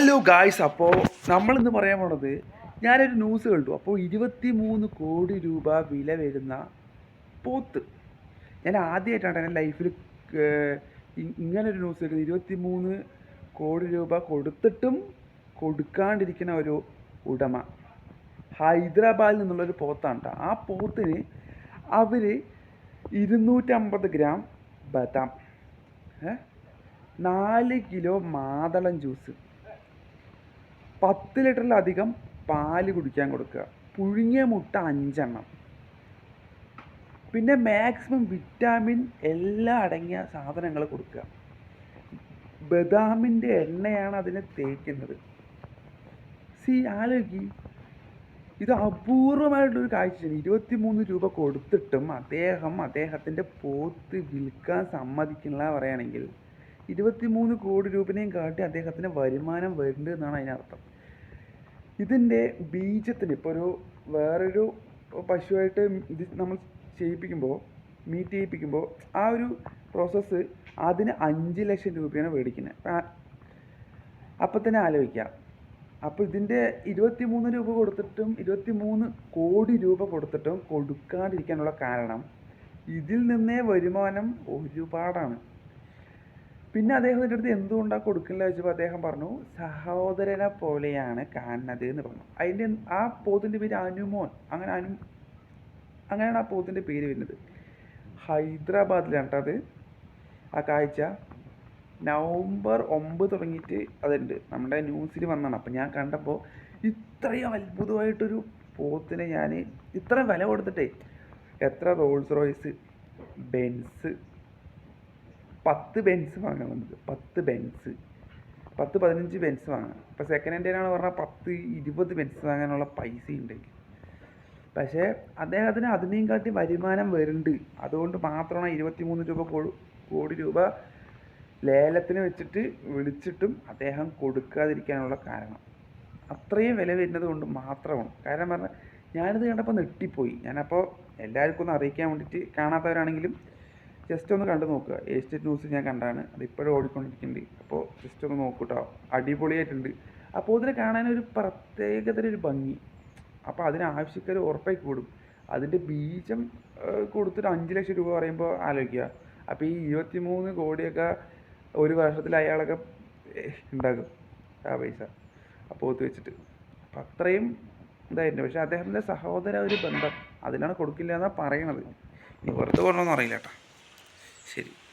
Hello guys അപ്പോൾ നമ്മളിന്ന് പറയാൻ പോണത് ഞാനൊരു ന്യൂസ് കണ്ടു. അപ്പോൾ ഇരുപത്തി മൂന്ന് കോടി രൂപ വില വരുന്ന പോത്ത്. ഞാൻ ആദ്യമായിട്ടാണ് എന്റെ ലൈഫിൽ ഇങ്ങനൊരു ന്യൂസ് കേൾക്കുന്നത് ഇരുപത്തി മൂന്ന് കോടി രൂപ കൊടുത്തിട്ടും കൊടുക്കാണ്ടിരിക്കുന്ന ഒരു ഉടമ. ഹൈദരാബാദിൽ നിന്നുള്ളൊരു പോത്താണ് കേട്ടോ ആ പോത്തിന് അവർ ഇരുന്നൂറ്റമ്പത് ഗ്രാം ബദാം? നാല് കിലോ മാതളം ജ്യൂസ് പത്ത് ലിറ്ററിലധികം പാൽ കുടിക്കാൻ കൊടുക്കുക. പുഴുങ്ങിയ മുട്ട അഞ്ചെണ്ണം. പിന്നെ മാക്സിമം വിറ്റാമിൻ എല്ലാം അടങ്ങിയ സാധനങ്ങൾ കൊടുക്കുക. ബദാമിന്റെ എണ്ണയാണ് അതിനെ തേക്കുന്നത്. സി ആലോചിക്ക്. ഇത് അപൂർവമായിട്ടുള്ളൊരു കാഴ്ചയാണ്. ഇരുപത്തി മൂന്ന് രൂപ കൊടുത്തിട്ടും അദ്ദേഹം അദ്ദേഹത്തിന്റെ പോത്ത് വിൽക്കാൻ സമ്മതിക്കില്ല പറയുകയാണെങ്കിൽ ഇരുപത്തി മൂന്ന് കോടി രൂപനെയും കാട്ടി അദ്ദേഹത്തിന് വരുമാനം വരുന്നുണ്ട് എന്നാണ് അതിനർത്ഥം. ഇതിന്റെ ബീജത്തിന് ഇപ്പോൾ ഒരു വേറൊരു പശുവായിട്ട് ഇത് നമ്മൾ ചെയ്യിപ്പിക്കുമ്പോൾ മീറ്റ് ചെയ്യിപ്പിക്കുമ്പോൾ ആ ഒരു പ്രോസസ്സ് അതിന് അഞ്ച് ലക്ഷം രൂപയാണ് മേടിക്കുന്നത്. അപ്പം തന്നെ ആലോചിക്കാം. അപ്പോൾ ഇതിന്റെ ഇരുപത്തി മൂന്ന് രൂപ കൊടുത്തിട്ടും ഇരുപത്തി മൂന്ന് കോടി രൂപ കൊടുത്തിട്ടും കൊടുക്കാതിരിക്കാനുള്ള കാരണം ഇതിൽ നിന്നേ വരുമാനം ഒരുപാടാണ്. പിന്നെ അദ്ദേഹത്തിന്റെ അടുത്ത് എന്തുകൊണ്ടാണ് കൊടുക്കില്ല ചോദിച്ചപ്പോൾ അദ്ദേഹം പറഞ്ഞു സഹോദരനെ പോലെയാണ് കാണുന്നത് എന്ന് പറഞ്ഞു. അതിന്റെ ആ പോത്തിന്റെ പേര് അനുമോൻ. അങ്ങനെ അനു അങ്ങനെയാണ് ആ പോത്തിന്റെ പേര് വരുന്നത്. ഹൈദരാബാദിലാണ് അത്. ആ കാഴ്ച നവംബർ ഒമ്പത് തുടങ്ങിയിട്ട് അതുണ്ട്. നമ്മുടെ ന്യൂസിൽ വന്നതാണ് അപ്പം ഞാൻ കണ്ടപ്പോൾ ഇത്രയും അത്ഭുതമായിട്ടൊരു പോത്തിനെ ഞാൻ ഇത്ര വില കൊടുത്തിട്ടേ. എത്ര റോൾസ് റോയ്സ് ബെൻസ് പത്ത് ബെൻസ് വാങ്ങാൻ നമുക്ക് പത്ത് ബെൻസ്. പത്ത് പതിനഞ്ച് ബെൻസ് വാങ്ങാം ഇപ്പോൾ സെക്കൻഡ് ഹാൻഡിനാണ് പറഞ്ഞാൽ പത്ത് ഇരുപത് ബെൻസ് വാങ്ങാനുള്ള പൈസ ഉണ്ട് പക്ഷേ അദ്ദേഹത്തിന് അതിനെയും കാട്ടി വരുമാനം വരുന്നുണ്ട്. അതുകൊണ്ട് മാത്രമാണ് ഇരുപത്തി മൂന്ന് രൂപ കോടി രൂപ ലേലത്തിന് വെച്ചിട്ട് വിളിച്ചിട്ടും അദ്ദേഹം കൊടുക്കാതിരിക്കാനുള്ള കാരണം. അത്രയും വില വരുന്നത് കൊണ്ട് മാത്രമാണ്. കാരണം പറഞ്ഞാൽ ഞാനിത് കണ്ടപ്പോൾ നെട്ടിപ്പോയി ഞാനപ്പോൾ എല്ലാവർക്കും ഒന്ന് അറിയിക്കാൻ വേണ്ടിയിട്ട് കാണാത്തവരാണെങ്കിലും ജസ്റ്റ് ഒന്ന് കണ്ടു നോക്കുക. ഏഷ്യറ്റ് ന്യൂസ് ഞാൻ കണ്ടാണ്. അത് ഇപ്പോഴും ഓടിക്കൊണ്ടിരിക്കുന്നുണ്ട്. അപ്പോൾ ജസ്റ്റ് ഒന്ന് നോക്കൂ കേട്ടോ അടിപൊളിയായിട്ടുണ്ട്. അപ്പോൾ ഇതിനെ കാണാനൊരു പ്രത്യേകതര ഒരു ഭംഗി. അപ്പോൾ അതിന് ആവശ്യക്കാർ ഉറപ്പായി കൂടും. അതിന്റെ ബീജം കൊടുത്തിട്ട് അഞ്ച് ലക്ഷം രൂപ പറയുമ്പോൾ ആലോചിക്കുക. അപ്പോൾ ഈ ഇരുപത്തി മൂന്ന് കോടിയൊക്കെ ഒരു വർഷത്തിൽ അയാളൊക്കെ ഉണ്ടാക്കും ആ പൈസ. അപ്പോൾ ഒത്തു വെച്ചിട്ട്. അപ്പം അത്രയും ഇതായിരുന്നു പക്ഷേ അദ്ദേഹത്തിന്റെ സഹോദര ഒരു ബന്ധം. അതിനാണ് കൊടുക്കില്ല എന്നാണ് പറയണത്. ഇനി വെറുതെ പറഞ്ഞൊന്നും അറിയില്ല കേട്ടോ serio.